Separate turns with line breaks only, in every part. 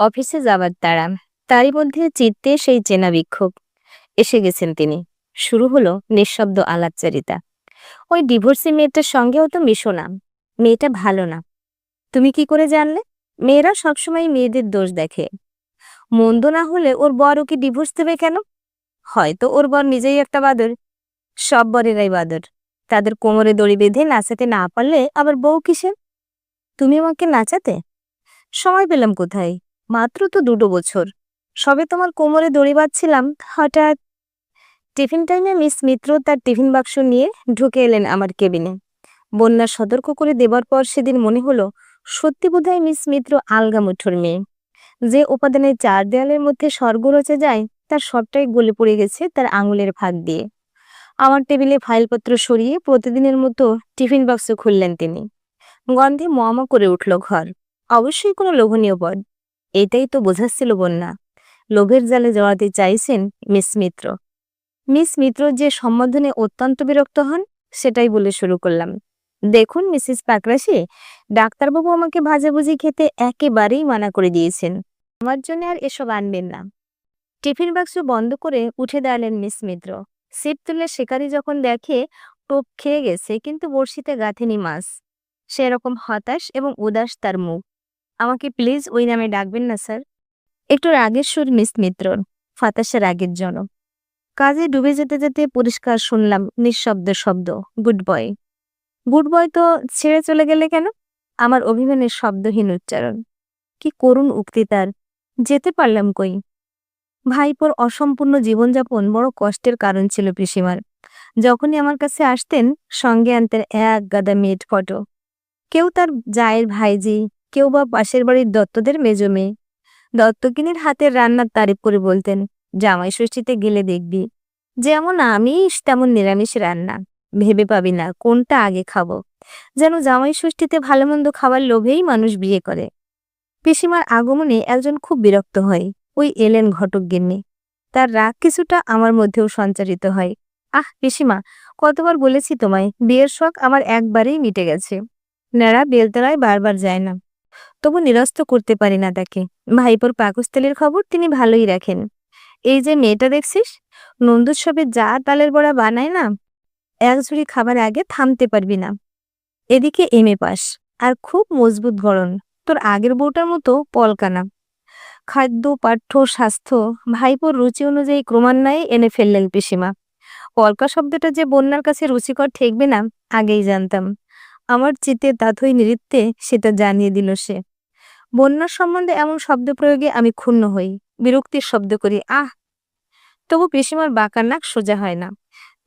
অফিসে যাবার তাড়া তারই মধ্যে চিত্তে সেই চেনা বিক্ষোভ। এসে গেছেন তিনি। শুরু হলো নিঃশব্দ আলাপচারিতা। ওই ডিভোর্সি মেয়েটার সঙ্গেও তো মিশো না। মেয়েটা ভালো না। তুমি কি করে জানলে? মেয়েরা সবসময় মেয়েদের দোষ দেখে। মন্দ না হলে ওর বর ওকে ডিভোর্স দেবে কেন? হয়তো ওর বর নিজেই একটা বাদর। সব বরেরাই বাদর। তাদের কোমরে দড়ি বেঁধে নাচাতে না পারলে আবার বউ কিসের? তুমি আমাকে নাচাতে? সময় পেলাম কোথায়? মাত্র তো দুটো বছর। সবে তোমার কোমরে দড়ি বাঁধছিলাম, হঠাৎ টিফিন টাইমে মিস মিত্র তার টিফিন বাক্স নিয়ে ঢুকে এলেন আমার কেবিনে। বন্যা সতর্ক করে দেবার পর সেদিন মনে হলো, সত্যি বোধহয় মিস মিত্র আলগা মুঠোর মেয়ে। যে উপাদানের চার দেয়ালের মধ্যে স্বর্গ রচে যায়, তার সবটাই গলে পড়ে গেছে তার আঙুলের ভাগ দিয়ে। আমার টেবিলে ফাইলপত্র সরিয়ে প্রতিদিনের মতো টিফিন বাক্স খুললেন তিনি। গন্ধে মমা করে উঠল ঘর। অবশ্যই কোনো লোভনীয় পদ এটাই তো বোঝাচ্ছিল বন্যা। লোভের জালে জড়াতে চাইছেন মিস মিত্র। মিস মিত্র যে সম্বোধনে অত্যন্ত বিরক্ত হন, সেটাই বলে শুরু করলাম। দেখুন, মিসেস পাকরাশি, ডাক্তারবাবু আমাকে ভাজাভুজি খেতে একেবারেই মানা করে দিয়েছেন। আমার জন্য আর এসব আনবেন না। টিফিন বাক্স বন্ধ করে উঠে দাঁড়ালেন মিস মিত্র। সিট তুলে শিকারি যখন দেখে, টোপ খেয়ে গেছে, কিন্তু বড়শিতে গাঁথেনি মাছ। সেরকম হতাশ এবং উদাস তার মুখ। আমাকে প্লিজ ওই নামে ডাকবেন না, স্যার। একটু রাগের সুর, মিস মিত্রর। ফাতাসের রাগের জন্য কাজে ডুবে যেতে যেতে পরিষ্কার শুনলাম নিঃশব্দ শব্দ, গুড বয়। গুড বয় তো ছেড়ে চলে গেলে কেন? আমার অভিমানের শব্দহীন উচ্চারণ। কি করুণ উক্তি তার। যেতে পারলাম কই? ভাইপোর অসম্পূর্ণ জীবনযাপন বড় কষ্টের কারণ ছিল পিসিমার। যখনই আমার কাছে আসতেন, সঙ্গে আনতেন এক গাদা মেয়েট ফটো। কেউ তার জায়ের ভাইজি কেউ বা পাশের বাড়ির দত্তদের মেজো মেয়ে। দত্তকিনীর হাতের রান্নার তারিফ করে বলতেন, জামাই ষষ্ঠীতে গেলে দেখবি। যেমন আমি তেমন নিরামিষ রান্না। ভেবে পাবি না কোনটা আগে খাব। যেন জামাই ষষ্ঠীতে ভালো মন্দ খাবার লোভেই মানুষ বিয়ে করে। পিসিমার আগমনে একজন খুব বিরক্ত হয়, ওই এলেন ঘটক গিন্নি তার রাগ কিছুটা আমার মধ্যেও সঞ্চারিত হয়। আহ, পিসিমা, কতবার বলেছি তোমায়, বিয়ের শখ আমার একবারেই মিটে গেছে। ন্যাড়া বেলতলায় বারবার যায় না। তবু নিরস্ত করতে পারি না তাকে। ভাইপোর পাকস্থলীর খবর তিনি ভালোই রাখেন। এই যে মেয়েটা দেখছিস? নন্দুৎসবে যা তালের বড়া বানায় না, এক ঝুড়ি খাবার আগে থামতে পারবি না। এদিকে এম এ পাস। আর খুব মজবুত গড়ন তোর আগের বউটার মতো পলকানা। খাদ্য, পাঠ্য, স্বাস্থ্য, ভাইপোর রুচি অনুযায়ী ক্রমান্বয়ে এনে ফেললেন পিসিমা। পলকা শব্দটা যে বন্যার কাছে রুচিকর ঠেকবে না, আগেই জানতাম। আমার চিতে তাথই নৃত্যে সেটা জানিয়ে দিল সে। বন্যার সম্বন্ধে এমন শব্দ প্রয়োগে আমি ক্ষুণ্ণ হই, বিরক্তির শব্দ করি, আহ! তবু পিসিমার বাঁকার নাক সোজা হয় না।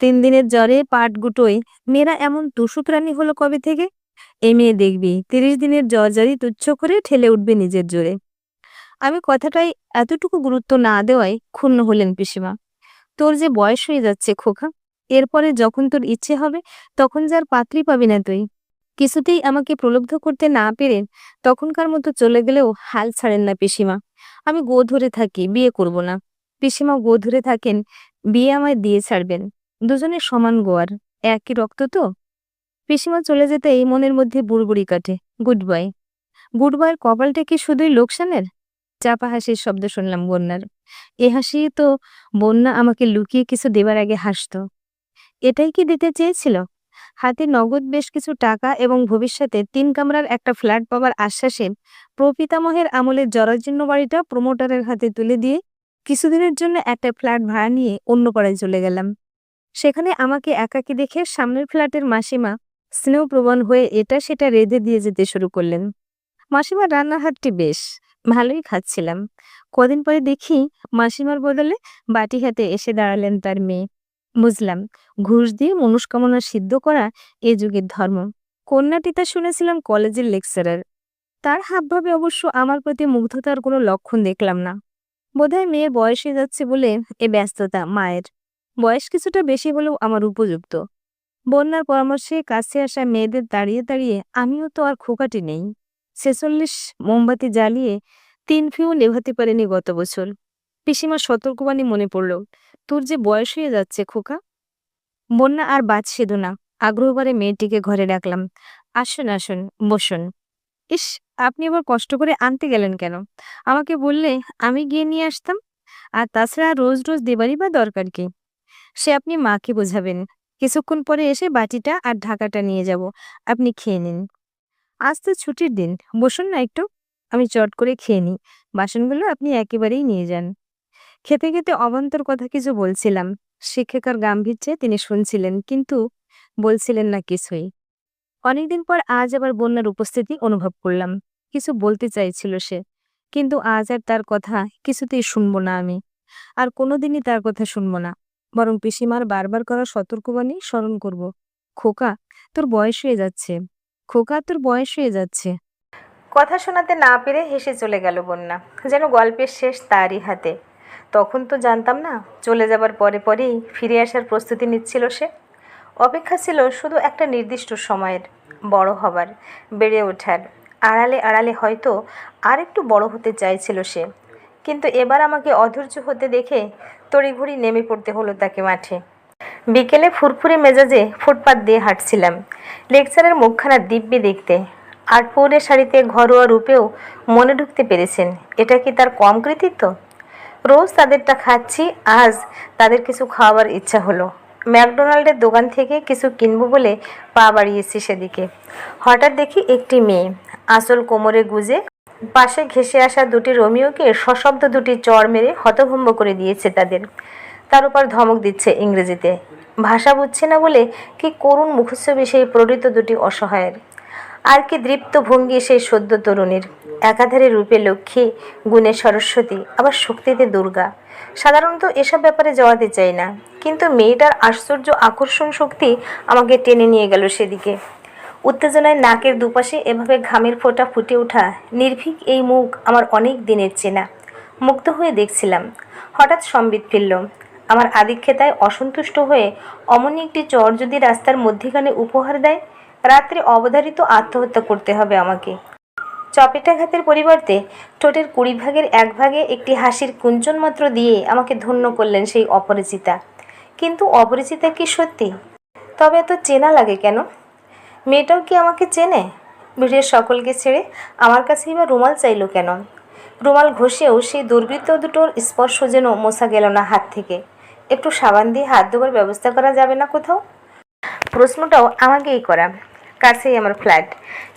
তিন দিনের জ্বরে পাট গুটোয় মেয়েরা এমন টুসু প্রাণী হলো কবে থেকে? এ মেয়ে দেখবি, তিরিশ দিনের জ্বর জারি তুচ্ছ করে ঠেলে উঠবে নিজের জোরে। আমি কথাটাই এতটুকু গুরুত্ব না দেওয়ায় ক্ষুণ্ণ হলেন পিসিমা। তোর যে বয়স হয়ে যাচ্ছে খোকা, এরপরে যখন তোর ইচ্ছে হবে, তখন যার পাত্রী পাবি না তুই। কিছুতেই আমাকে প্রলুব্ধ করতে না পেরে তখনকার মতো চলে গেলেও হাল ছাড়েন না পিসিমা। আমি গো ধরে থাকি, বিয়ে করব না। পিসিমা গো ধরে থাকেন, বিয়ে আমায় দিয়ে ছাড়বেন। দুজনে সমান গোয়ার একই রক্ত তো? পিসিমা চলে যেতে এই মনের মধ্যে বুড়বুড়ি কাটে গুড বাই গুড বয়ের কপালটা কি শুধুই লোকসানের? চাপা হাসির শব্দ শুনলাম বন্যার। এ হাসি তো বন্যা আমাকে লুকিয়ে কিছু দেবার আগে হাসত। এটাই কি দিতে চেয়েছিল? হাতে নগদ বেশ কিছু টাকা এবং ভবিষ্যতে তিন কামরার একটা ফ্ল্যাট পাবার আশ্বাসে প্রপিতামহের আমলের জরাজীর্ণ বাড়িটা প্রমোটারের হাতে তুলে দিয়ে কিছুদিনের জন্য একটা ফ্ল্যাট ভাড়া নিয়ে অন্য পাড়ায় চলে গেলাম। সেখানে আমাকে একাকী দেখে সামনের ফ্ল্যাটের মাসিমা স্নেহপ্রবণ হয়ে এটা সেটা রেঁধে দিয়ে যেতে শুরু করলেন। মাসিমার রান্নার হাতটি বেশ ভালোই খাচ্ছিলাম। কদিন পরে দেখি মাসিমার বদলে বাটি হাতে এসে দাঁড়ালেন তার মেয়ে। বুঝলাম ঘুষ দিয়ে মনস্কামনা সিদ্ধ করা এ যুগের ধর্ম। কন্যাটি তা শুনেছিলাম কলেজের লেকচারার। তার হাবভাবে অবশ্য আমার প্রতি মুগ্ধতার কোনো লক্ষণ দেখলাম না। বোধহয় মেয়ের বয়সে যাচ্ছে বলে এ ব্যস্ততা মায়ের। বয়স কিছুটা বেশি হলেও আমার উপযুক্ত। বন্যার পরামর্শে কাছে আসা মেয়েদের দাঁড়িয়ে দাঁড়িয়ে আমিও তো আর খোকাটি নেই। ছেচল্লিশ মোমবাতি জ্বালিয়ে তিন ফিউ নেভাতে পারেনি গত বছর। পিসিমার সতর্কবাণী মনে পড়ল, তোর যে বয়স হয়ে যাচ্ছে, খোকা? বন্যা আর বাদ সেদু না আগ্রহবারে মেয়েটিকে ঘরে ডাকলাম আসুন আসুন, বসুন। ইস, আপনি আবার কষ্ট করে আনতে গেলেন কেন? আমাকে বললে আমি গিয়ে নিয়ে আসতাম? আর তাছাড়া রোজ রোজ দেবারই বা দরকার কি? সে আপনি মাকে বোঝাবেন। কিছুক্ষণ পরে এসে বাটিটা আর ঢাকাটা নিয়ে যাব। আপনি খেয়ে নিন। আজ তো ছুটির দিন, বসুন না একটু। আমি চট করে খেয়ে নিই। বাসনগুলো আপনি একেবারেই নিয়ে যান। খেতে খেতে অবান্তর কথা কিছু বলছিলাম। শিক্ষিকার গাম্ভীর্যে তিনি শুনছিলেন, কিন্তু বলছিলেন না কিছুই। অনেকদিন পর আজ আবার বন্যার উপস্থিতি অনুভব করলাম। কিছু বলতে চাইছিল সে, কিন্তু আজ আর তার কথা কিছুতেই শুনব না আমি। আর কোনোদিনই তার কথা শুনব না। বরং পিসিমার বারবার করা সতর্কবাণী স্মরণ করব। খোকা, তোর বয়স হয়ে যাচ্ছে। খোকা, তোর বয়স হয়ে যাচ্ছে। কথা শোনাতে না পেরে হেসে চলে গেল বন্যা। যেন গল্পের শেষ তারই হাতে। তখন তো জানতাম না, চলে যাবার পরে পরেই ফিরে আসার প্রস্তুতি নিচ্ছিল সে। অপেক্ষা ছিল শুধু একটা নির্দিষ্ট সময়ের, বড় হবার, বেড়ে ওঠার। আড়ালে আড়ালে হয়তো আর একটু বড় হতে চাইছিল সে। কিন্তু এবার আমাকে অধৈর্য হতে দেখে তড়িঘড়ি নেমে পড়তে হলো তাকে মাঠে। বিকেলে ফুরফুরে মেজাজে ফুটপাত দিয়ে হাঁটছিলাম। লেকচারের মুখখানা দিব্যি দেখতে। আর পৌরে শাড়িতে ঘরোয়া রূপেও মনে ঢুকতে পেরেছেন। এটা কি তার কম কৃতিত্ব? রোজ তাদেরটা খাচ্ছি, আজ তাদের কিছু খাওয়াবার ইচ্ছা হলো। ম্যাকডোনাল্ডের দোকান থেকে কিছু কিনবো বলে পা বাড়িয়েছি সেদিকে। হঠাৎ দেখি একটি মেয়ে আসল কোমরে গুজে পাশে ঘেসে আসা দুটি রোমিওকে সশব্দ দুটি চড় মেরে হতভম্ব করে দিয়েছে তাদের। তার উপর ধমক দিচ্ছে ইংরেজিতে। ভাষা বুঝছে না বলে কি করুণ মুখচ্ছবি সেই প্রণীত দুটি অসহায়ের। আর কি দৃপ্ত ভঙ্গি সেই সদ্য তরুণীর? একাধারে রূপে লক্ষ্মী, গুণে সরস্বতী, আবার শক্তিতে দুর্গা। সাধারণত এসব ব্যাপারে জড়াতে চাই না, কিন্তু মেয়েটার আশ্চর্য আকর্ষণ শক্তি আমাকে টেনে নিয়ে গেল সেদিকে। উত্তেজনায় নাকের দুপাশে এভাবে ঘামের ফোঁটা ফুটে ওঠা নির্ভীক এই মুখ আমার অনেক দিনের চেনা। মুগ্ধ হয়ে দেখছিলাম। হঠাৎ সম্বিত ফিরল। আমার আদিক্ষেতায় অসন্তুষ্ট হয়ে অমনি একটি চর যদি রাস্তার মধ্যিখানে উপহার দেয় রাত্রে অবধারিত আত্মহত্যা করতে হবে আমাকে। চপেটাঘাতের পরিবর্তে ঠোঁটের কুড়ি ভাগের এক ভাগে একটি হাসির কুঞ্চন মাত্র দিয়ে আমাকে ধন্য করলেন সেই অপরিচিতা। কিন্তু অপরিচিতা কি সত্যি? তবে এত চেনা লাগে কেন? মেয়েটাও কি আমাকে চেনে? ভিড়ের সকলকে ছেড়ে আমার কাছেই বা রুমাল চাইলো কেন? রুমাল ঘষেও সেই দুর্বৃত্ত দুটোর স্পর্শ যেন মোছা গেল না হাত থেকে। একটু সাবান দিয়ে হাত ধোবার ব্যবস্থা করা যাবে না কোথাও? প্রশ্নটাও আমাকেই করা। কাছেই আমার ফ্ল্যাট।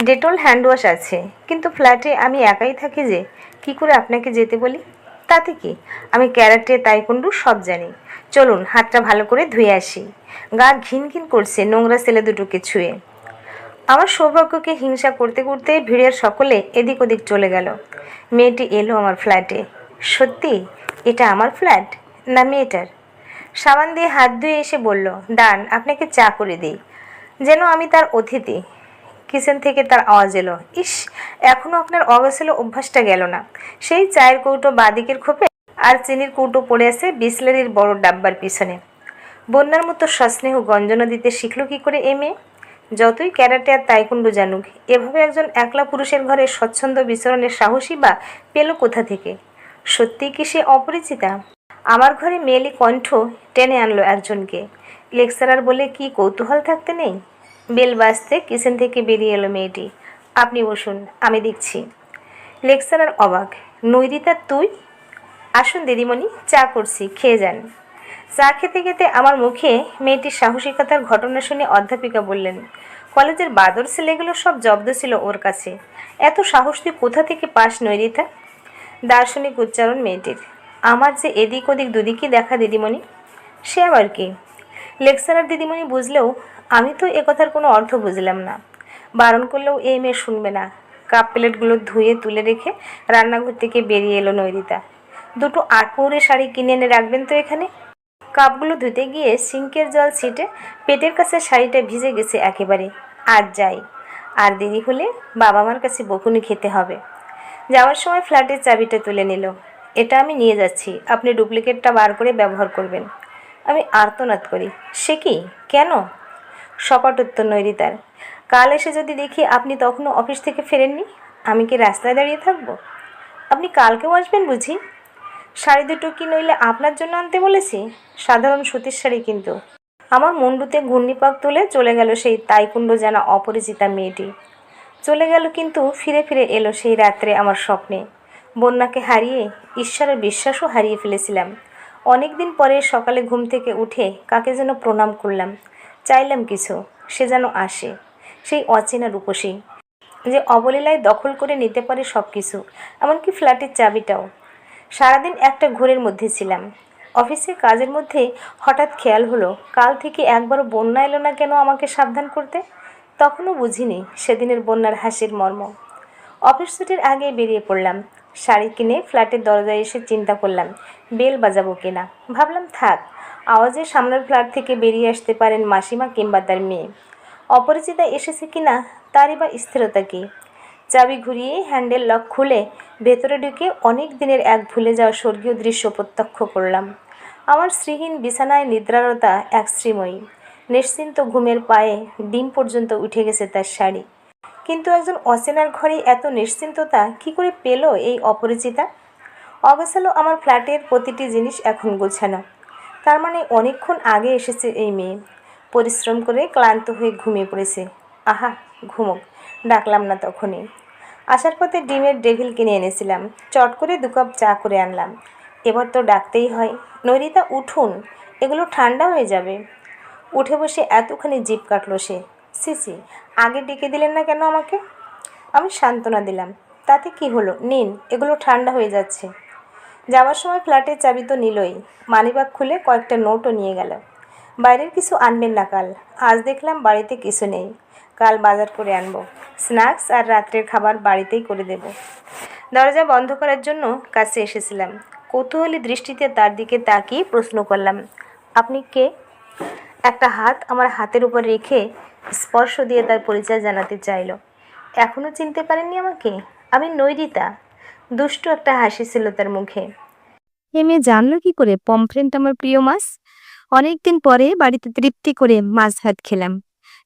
ডেটল হ্যান্ড ওয়াশ আছে, কিন্তু ফ্ল্যাটে আমি একাই থাকি যে, কি করে আপনাকে যেতে বলি? তাতে কি? আমি ক্যারাটে, তাইকুন্ডু সব জানি। চলুন, হাতটা ভালো করে ধুয়ে আসি। গা ঘিন ঘিন করছে নোংরা ছেলে দুটোকে ছুঁয়ে। আমার সৌভাগ্যকে হিংসা করতে করতে ভিড়ের সকলে এদিক ওদিক চলে গেল। মেয়েটি এলো আমার ফ্ল্যাটে। সত্যি? এটা আমার ফ্ল্যাট? না মেয়েটার? সাবান দিয়ে হাত ধুয়ে এসে বলল ডান আপনাকে চা করে দিই। যেন আমি তার অতিথি। কিচেন থেকে তার আওয়াজ এলো। ইস এখনও আপনার অগোছালো অভ্যাসটা গেল না। সেই চায়ের কৌটো বাদিকের খোপে আর চিনির কৌটো পড়ে আছে বিসলারির বড় ডাব্বার পিছনে। বন্যার মতো সস্নেহ গঞ্জনা দিতে শিখলো কি করে এ মেয়ে? যতই ক্যারাটে আর তাইকুন্ডু জানুক, এভাবে একজন একলা পুরুষের ঘরে স্বচ্ছন্দ বিচরণের সাহসী বা পেল কোথা থেকে? সত্যিই কি সে অপরিচিতা? আমার ঘরে মেয়েলি কণ্ঠ টেনে আনলো একজনকে। লেকচারার বলে কি কৌতূহল থাকতে নেই? বেল বাজতে কিচেন থেকে বেরিয়ে এলো মেয়েটি। আপনি বসুন, আমি দেখছি। লেকচারার অবাক। নৈরিতা, তুই? আসুন দিদিমণি, চা করছি, খেয়ে যান। চা খেতে খেতে আমার মুখে মেয়েটির সাহসিকতার ঘটনা শুনে অধ্যাপিকা বললেন, কলেজের বাদর ছেলেগুলো সব জব্দ ছিল ওর কাছে। এত সাহস তুই কোথা থেকে পাস নৈরিতা? দার্শনিক উচ্চারণ মেয়েটির। আমার যে এদিক ওদিক দুদিকই দেখা দিদিমণি। সে আবার কি? লেকচারার দিদিমণি বুঝলেও আমি তো এ কথার কোনো অর্থ বুঝলাম না। বারণ করলেও এই মেয়ে শুনবে না। কাপ প্লেটগুলো ধুয়ে তুলে রেখে রান্নাঘর থেকে বেরিয়ে এলো নৈরিতা। দুটো আটপৌরে শাড়ি কিনে এনে রাখবেন তো এখানে? কাপগুলো ধুতে গিয়ে সিঙ্কের জল ছিটে পেটের কাছে শাড়িটা ভিজে গেছে একেবারে। আর যাই, আর দেরি হলে বাবা মার কাছে বকুনি খেতে হবে। যাওয়ার সময় ফ্ল্যাটের চাবিটা তুলে নিল। এটা আমি নিয়ে যাচ্ছি। আপনি ডুপ্লিকেটটা বার করে ব্যবহার করবেন। আমি আর্তনাদ করি। সে কি? কেন? সপাট উত্তর নৈরিতার। কাল এসে যদি দেখি আপনি তখনও অফিস থেকে ফেরেননি, আমি কি রাস্তায় দাঁড়িয়ে থাকব? আপনি কালকেও আসবেন বুঝি? শাড়ি দুটো কি নইলে আপনার জন্য আনতে বলেছি? সাধারণ সুতির শাড়ি কিন্তু। আমার মুন্ডুতে ঘূর্ণিপাক তুলে চলে গেল সেই তাইকুণ্ড জানা অপরিচিতা মেয়েটি। চলে গেল কিন্তু ফিরে ফিরে এলো সেই রাত্রে আমার স্বপ্নে। বন্যাকে হারিয়ে, ঈশ্বরের বিশ্বাসও হারিয়ে ফেলেছিলাম। অনেক দিন পরে সকালে ঘুম থেকে উঠে কাকে যেন প্রণাম করলাম। চাইলাম কিছু, সে যেন আসে। সেই অচেনা রূপসী, যে অবলীলায় দখল করে নিতে পারে সব কিছু এমনকি ফ্ল্যাটের চাবিটাও। সারাদিন একটা ঘোরের মধ্যে ছিলাম। অফিসের কাজের মধ্যে হঠাৎ খেয়াল হলো, কাল থেকে একবার বন্যা এলো না কেন আমাকে সাবধান করতে? তখনও বুঝিনি সেদিনের বন্যার হাসির মর্ম। অফিস ছুটির আগে বেরিয়ে পড়লাম। শাড়ি কিনে ফ্ল্যাটের দরজায় এসে চিন্তা করলাম, বেল বাজাবো কিনা। ভাবলাম, থাক, আওয়াজে সামনের ফ্ল্যাট থেকে বেরিয়ে আসতে পারেন মাসিমা কিংবা তার মেয়ে। অপরিচিতা এসেছে কিনা, তারই বা স্থিরতা কী? চাবি ঘুরিয়ে হ্যান্ডেল লক খুলে ভেতরে ঢুকে অনেক দিনের এক ভুলে যাওয়া স্বর্গীয় দৃশ্য প্রত্যক্ষ করলাম। আমার শ্রীহীন বিছানায় নিদ্রারতা এক শ্রীময়ী নিশ্চিন্ত ঘুমের পায়ে ডিম পর্যন্ত উঠে গেছে তার শাড়ি। কিন্তু একজন অচেনার ঘরে এত নিশ্চিন্ততা কি করে পেল এই অপরিচিতা? অগোছালো আমার ফ্ল্যাটের প্রতিটি জিনিস এখন গোছানো। তার মানে অনেকক্ষণ আগে এসেছে এই মেয়ে। পরিশ্রম করে ক্লান্ত হয়ে ঘুমিয়ে পড়েছে। আহা, ঘুমোক, ডাকলাম না তখনই। আসার পথে ডিমের ডেভিল কিনে এনেছিলাম। চট করে দু কাপ চা করে আনলাম। এবার তো ডাকতেই হয়, নৈরিতা, উঠুন, এগুলো ঠান্ডা হয়ে যাবে। উঠে বসে এতখানি জিপ কাটলো সে। সিসি আগে ডেকে দিলেন না কেন আমাকে? আমি সান্ত্বনা দিলাম। তাতে কি হলো? নিন, এগুলো ঠান্ডা হয়ে যাচ্ছে। যাওয়ার সময় ফ্ল্যাটের চাবি তো নিলই। মানিব্যাগ খুলে কয়েকটা নোটও নিয়ে গেল। বাইরের কিছু আনবেন না কাল। আজ দেখলাম বাড়িতে কিছু নেই। কাল বাজার করে আনব। স্ন্যাক্স আর রাত্রের খাবার বাড়িতেই করে দেব। দরজা বন্ধ করার জন্য কাছে এসেছিলাম। কৌতূহলী দৃষ্টিতে তার দিকে তাকিয়ে প্রশ্ন করলাম, আপনি কে? একটা হাত আমার হাতের উপর রেখে স্পর্শ দিয়ে তার পরিচয় জানাতে চাইলো। এখনও চিনতে পারেননি আমাকে? আমি নৈরিতা। দুষ্টু একটা হাসি ছিল তার মুখে। এ জানলো কি করে? পমফ্রেন্ট আমার প্রিয় মাছ। অনেকদিন পরে বাড়িতে তৃপ্তি করে মাছ ভাত খেলাম।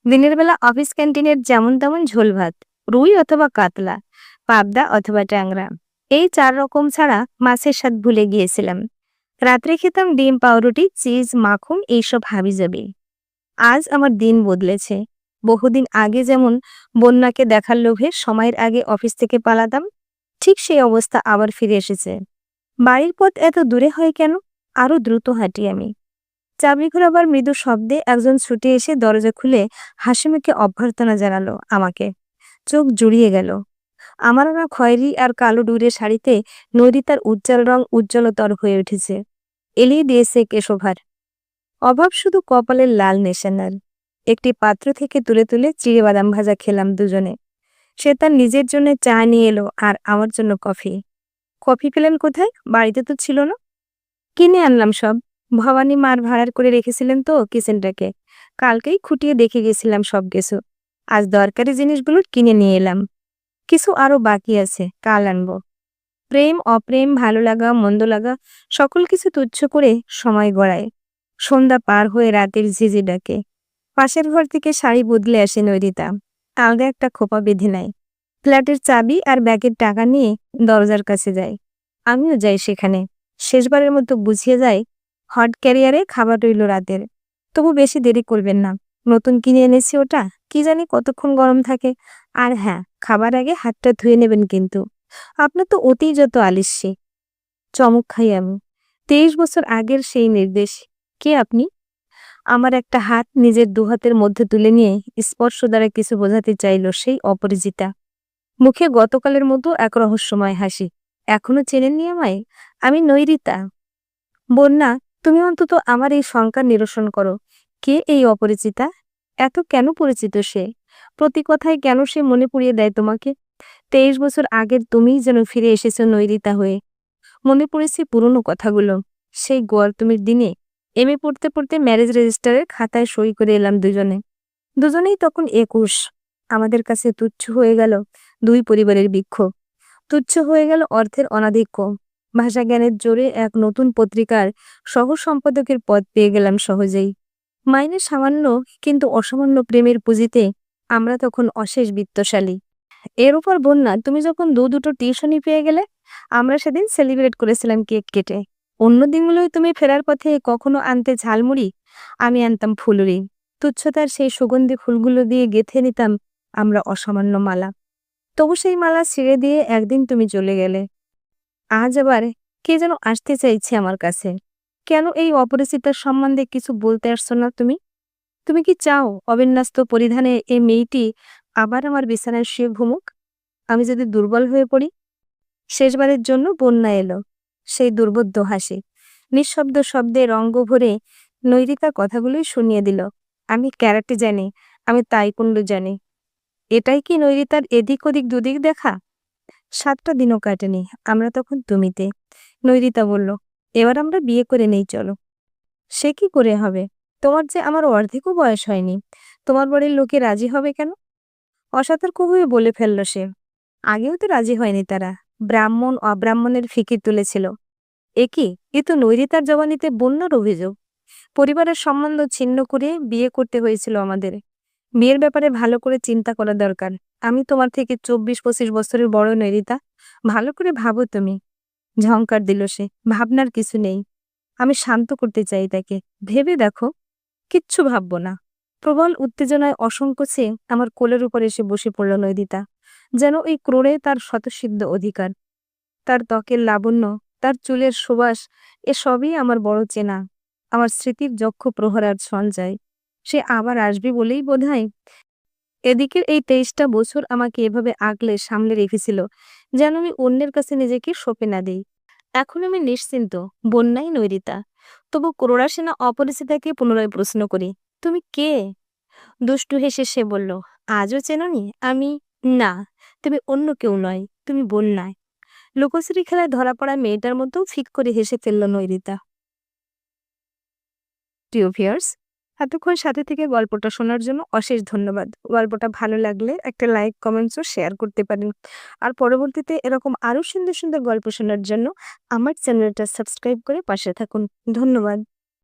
দিনের বেলা অফিস ক্যান্টিনের যেমন তেমন ঝোল ভাত, রুই অথবা কাতলা, পাবদা অথবা ট্যাংরা। এই চার রকম ছাড়া মাছের স্বাদ ভুলে গিয়েছিলাম। রাত্রে খেতাম ডিম, পাউরুটি, চিজ মাখন এইসব হাবিজাবি। আজ আমার দিন বদলেছে। বহুদিন আগে যেমন বন্যাকে দেখার লোভে সময়ের আগে অফিস থেকে পালাতাম, ঠিক সেই অবস্থা আবার ফিরে এসেছে। বাড়ির পথ এত দূরে হয় কেন? আরও দ্রুত হাঁটি আমি। চাবি ঘোরাবার মৃদু শব্দে একজন ছুটে এসে দরজা খুলে হাসিমুখে অভ্যর্থনা জানালো আমাকে। চোখ জুড়িয়ে গেল। আমার না খয়েরি আর কালো ডুরে শাড়িতে নদী তার উজ্জ্বল রং উজ্জ্বলতর হয়ে উঠেছে। এলিয়ে দিয়েছে কেশোভার। অভাব শুধু কপালের লাল নেশানাল একটি পাত্র থেকে তুলে তুলে চিড়ে বাদাম ভাজা খেলাম দুজনে। সে তার নিজের জন্য চা নিয়ে এলো আর আমার জন্য কফি। কফি পেলেন কোথায়? বাড়িতে তো ছিল না। কিনে আনলাম সব। ভবানী মার ভাড়ার করে রেখেছিলেন তো কিচেনটাকে। কালকেই খুঁটিয়ে দেখে গেছিলাম সব কিছু। আজ দরকারি জিনিসগুলো কিনে নিয়ে এলাম। কিছু আরও বাকি আছে, কাল আনব। প্রেম, অপ্রেম, ভালো লাগা, মন্দ লাগা, সকল কিছু তুচ্ছ করে সময় গড়ায়। সন্ধ্যা পার হয়ে রাতের ঝিঝি ডাকে। পাশের ঘর থেকে শাড়ি বদলে আসে নৈরিতা। আলাদা একটা খোপা বেঁধে নেয়। ফ্ল্যাটের চাবি আর ব্যাগের টাকা নিয়ে দরজার কাছে যায়। আমিও যাই সেখানে। শেষবারের মতো বুঝিয়ে যায়, হট ক্যারিয়ারে খাবার রইল রাতের। তবু বেশি দেরি করবেন না। নতুন কিনে এনেছি ওটা। কি জানি কতক্ষণ গরম থাকে। আর হ্যাঁ খাবার আগে হাতটা ধুয়ে নেবেন কিন্তু। আপনার তো অতি যত আলিস্যি চমক খাই আমি। তেইশ বছর আগের সেই নির্দেশ। কে আপনি? আমার একটা হাত নিজের দুহাতের মধ্যে তুলে নিয়ে স্পর্শ দ্বারা কিছু বোঝাতে চাইল সেই অপরিচিতা। মুখে গতকালের মতো এক রহস্যময় হাসি। এখনও চেনেননি আমায়? আমি নৈরিতা। বন্যা, তুমি অন্তত আমার এই শঙ্কা নিরসন করো। কে এই অপরিচিতা? এত কেন পরিচিত সে? প্রতি কথায় কেন সে মনে পুড়িয়ে দেয় তোমাকে? তেইশ বছর আগের তুমিই যেন ফিরে এসেছ নৈরিতা হয়ে। মনে পড়েছে পুরনো কথাগুলো। সেই গোয়ার তুমির এমএ পড়তে পড়তে ম্যারেজ রেজিস্টারের খাতায় সই করে এলাম দুজনে। দুজনেই তখন একুশ। আমাদের কাছে তুচ্ছ হয়ে গেল দুই পরিবারের বিক্ষোভ তুচ্ছ হয়ে গেল অর্থের অনাধিক্য। ভাষা জ্ঞানের জোরে এক নতুন পত্রিকার সহ সম্পাদকের পদ পেয়ে গেলাম সহজেই। মাইনে সামান্য কিন্তু অসামান্য প্রেমের পুঁজিতে আমরা তখন অশেষ বিত্তশালী। এর উপর বন্যা, তুমি যখন দু দুটো টিউশনই পেয়ে গেলে, আমরা সেদিন সেলিব্রেট করেছিলাম কেক কেটে। অন্য দিনগুলোই তুমি ফেরার পথে কখনো আনতে ঝালমুড়ি? আমি আনতাম ফুলুরি। তুচ্ছতার সেই সুগন্ধি ফুলগুলো দিয়ে গেথে নিতাম আমরা অসামান্য মালা। তবু সেই মালা ছিঁড়ে দিয়ে একদিন তুমি চলে গেলে। আজ আবার কে যেন আসতে চাইছে আমার কাছে। কেন এই অপরিচিতার সম্বন্ধে কিছু বলতে আসছো না তুমি? তুমি কি চাও অবিন্যাস্ত পরিধানে এই মেয়েটি আবার আমার বিছানায় শুয়ে ঘুমুক? আমি যদি দুর্বল হয়ে পড়ি? শেষবারের জন্য বন্যা এলো। সেই দুর্বোধ্য হাসি। নিঃশব্দ শব্দে রঙ্গ ভরে নৈরিতা কথাগুলোই শুনিয়ে দিল। আমি ক্যারাটে জানি, আমি তাইকুন্ডু জানি। এটাই কি নৈরিতার এদিক ওদিক দুদিক দেখা? সাতটা দিনও কাটেনি, আমরা তখন তুমিতে। নৈরিতা বলল, এবার আমরা বিয়ে করে নেই, চলো। সে কি করে হবে? তোমার যে আমার অর্ধেকও বয়স হয়নি, তোমার বাড়ির লোকে রাজি হবে কেন? অসতর্ক হয়ে বলে ফেলল সে, আগেও তো রাজি হয়নি তারা। ব্রাহ্মণ অব্রাহ্মণের ফিকির তুলেছিল। এ কি? এ তো নৈরিতার জবানিতে বন্যার অভিযোগ। পরিবারের সম্বন্ধ ছিন্ন করে বিয়ে করতে হয়েছিল আমাদের। বিয়ের ব্যাপারে ভালো করে চিন্তা করা দরকার। আমি তোমার থেকে চব্বিশ পঁচিশ বছরের বড় নৈরিতা। ভালো করে ভাবো তুমি। ঝংকার দিল সে। ভাবনার কিছু নেই। আমি শান্ত করতে চাই তাকে। ভেবে দেখো। কিচ্ছু ভাববো না। প্রবল উত্তেজনায় অসংকোচে আমার কোলের উপর এসে বসে পড়ল নৈদিতা যেন ওই ক্রোড়ে তার শতসিদ্ধ অধিকার। তার ত্বকের লাবণ্য, তার চুলের সুবাস এসবই আমার বড় চেনা। আমার স্মৃতির যক্ষ প্রহরার সঞ্চয় সে আবার আসবে বলেই বোধহয়। এদিকের এই তেইশটা বছর আমাকে এভাবে আগলে সামলে রেখেছিল, যেন আমি অন্যের কাছে নিজেকে সঁপে না দিই। এখন আমি নিশ্চিন্ত, বন্যাই নৈরিতা। তবু করোড়া সেনা অপরিচিতাকে পুনরায় প্রশ্ন করি, তুমি কে? দুষ্টু হেসে সে বলল, আজও চেননি? আমি? না। তুমি অন্য কেউ নয়, তুমি বল বন্যায়। লোকশ্রী খেলায় ধরা পড়া মেয়েটার মতো ফিক করে হেসে ফেলল নৈরিতা। প্রিয় ভিউয়ার্স এতক্ষণ সাথে থেকে গল্পটা শোনার জন্য অশেষ ধন্যবাদ। গল্পটা ভালো লাগলে একটা লাইক কমেন্টস ও শেয়ার করতে পারেন। আর পরবর্তীতে এরকম আরও সুন্দর সুন্দর গল্প শোনার জন্য আমার চ্যানেলটা সাবস্ক্রাইব করে পাশে থাকুন। ধন্যবাদ।